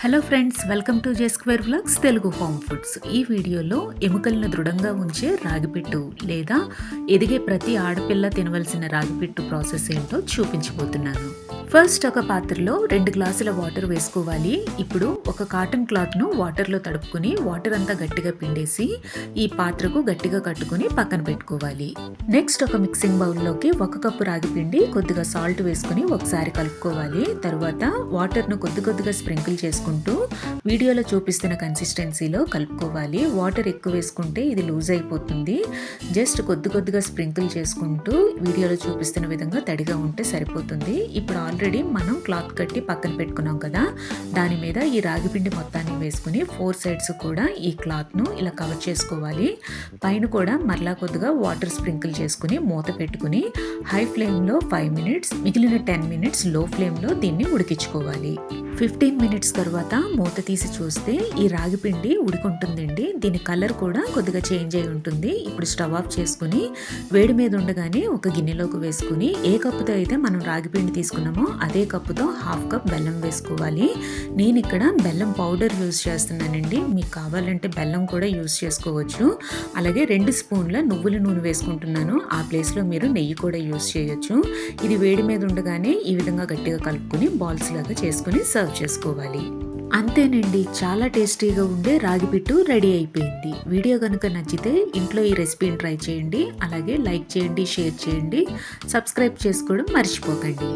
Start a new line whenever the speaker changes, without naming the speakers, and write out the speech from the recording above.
Hello friends welcome to J square vlogs Telugu home foods ఈ వీడియోలో ఎముకలను దృఢంగా ఉంచే రాగిపిట్టు లేదా ఎదిగే ప్రతి ఆడపిల్ల తినవలసిన రాగిపిట్టు ప్రాసెస్ ఏంటో చూపించబోతున్నాను. ఫస్ట్ ఒక పాత్రలో రెండు గ్లాసుల వాటర్ వేసుకోవాలి. ఇప్పుడు ఒక కాటన్ క్లాత్ను వాటర్లో తడుపుకుని వాటర్ అంతా గట్టిగా పిండేసి ఈ పాత్రకు గట్టిగా కట్టుకుని పక్కన పెట్టుకోవాలి. నెక్స్ట్ ఒక మిక్సింగ్ బౌల్లోకి ఒక కప్పు రాగి పిండి కొద్దిగా సాల్ట్ వేసుకుని ఒకసారి కలుపుకోవాలి. తర్వాత వాటర్ను కొద్ది కొద్దిగా స్ప్రింకిల్ చేసుకుంటూ వీడియోలో చూపిస్తున్న కన్సిస్టెన్సీలో కలుపుకోవాలి. వాటర్ ఎక్కువ వేసుకుంటే ఇది లూజ్ అయిపోతుంది. జస్ట్ కొద్ది కొద్దిగా స్ప్రింకిల్ చేసుకుంటూ వీడియోలో చూపిస్తున్న విధంగా తడిగా ఉంటే సరిపోతుంది. ఇప్పుడు ఆల్రెడీ మనం క్లాత్ కట్టి పక్కన పెట్టుకున్నాం కదా. దాని మీద ఈ రాగి పిండి మొత్తాన్ని వేసుకుని ఫోర్ సైడ్స్ కూడా ఈ క్లాత్ను ఇలా కవర్ చేసుకోవాలి. పైన కూడా మరలా కొద్దిగా వాటర్ స్ప్రింకిల్ చేసుకుని మూత పెట్టుకుని హై ఫ్లేమ్లో ఫైవ్ మినిట్స్ మిగిలిన టెన్ మినిట్స్లో ఫ్లేమ్లో దీన్ని ఉడికించుకోవాలి. ఫిఫ్టీన్ మినిట్స్ తర్వాత మూత తీసి చూస్తే ఈ రాగి పిండి ఉడికుంటుందండి. దీని కలర్ కూడా కొద్దిగా చేంజ్ అయి ఉంటుంది. ఇప్పుడు స్టవ్ ఆఫ్ చేసుకుని వేడి మీద ఉండగానే ఒక గిన్నెలోకి వేసుకుని ఏ కప్పుతో అయితే మనం రాగి పిండి తీసుకున్నామో అదే కప్పుతో హాఫ్ కప్ బెల్లం వేసుకోవాలి. నేను ఇక్కడ బెల్లం పౌడర్ యూస్ చేస్తున్నానండి. మీకు కావాలంటే బెల్లం కూడా యూస్ చేసుకోవచ్చు. అలాగే రెండు స్పూన్ల నువ్వుల నూనె వేసుకుంటున్నాను. ఆ ప్లేస్లో మీరు నెయ్యి కూడా యూస్ చేయొచ్చు. ఇది వేడి మీద ఉండగానే ఈ విధంగా గట్టిగా కలుపుకొని బాల్స్ లాగా చేసుకుని సర్వ్ చేసుకోవాలి. అంతేనండి చాలా టేస్టీగా ఉండే రాగి పిట్టు రెడీ అయిపోయింది. వీడియో కనుక నచ్చితే ఇంట్లో ఈ రెసిపీని ట్రై చేయండి అలాగే లైక్ చేయండి షేర్ చేయండి సబ్స్క్రైబ్ చేసుకోవడం మర్చిపోకండి.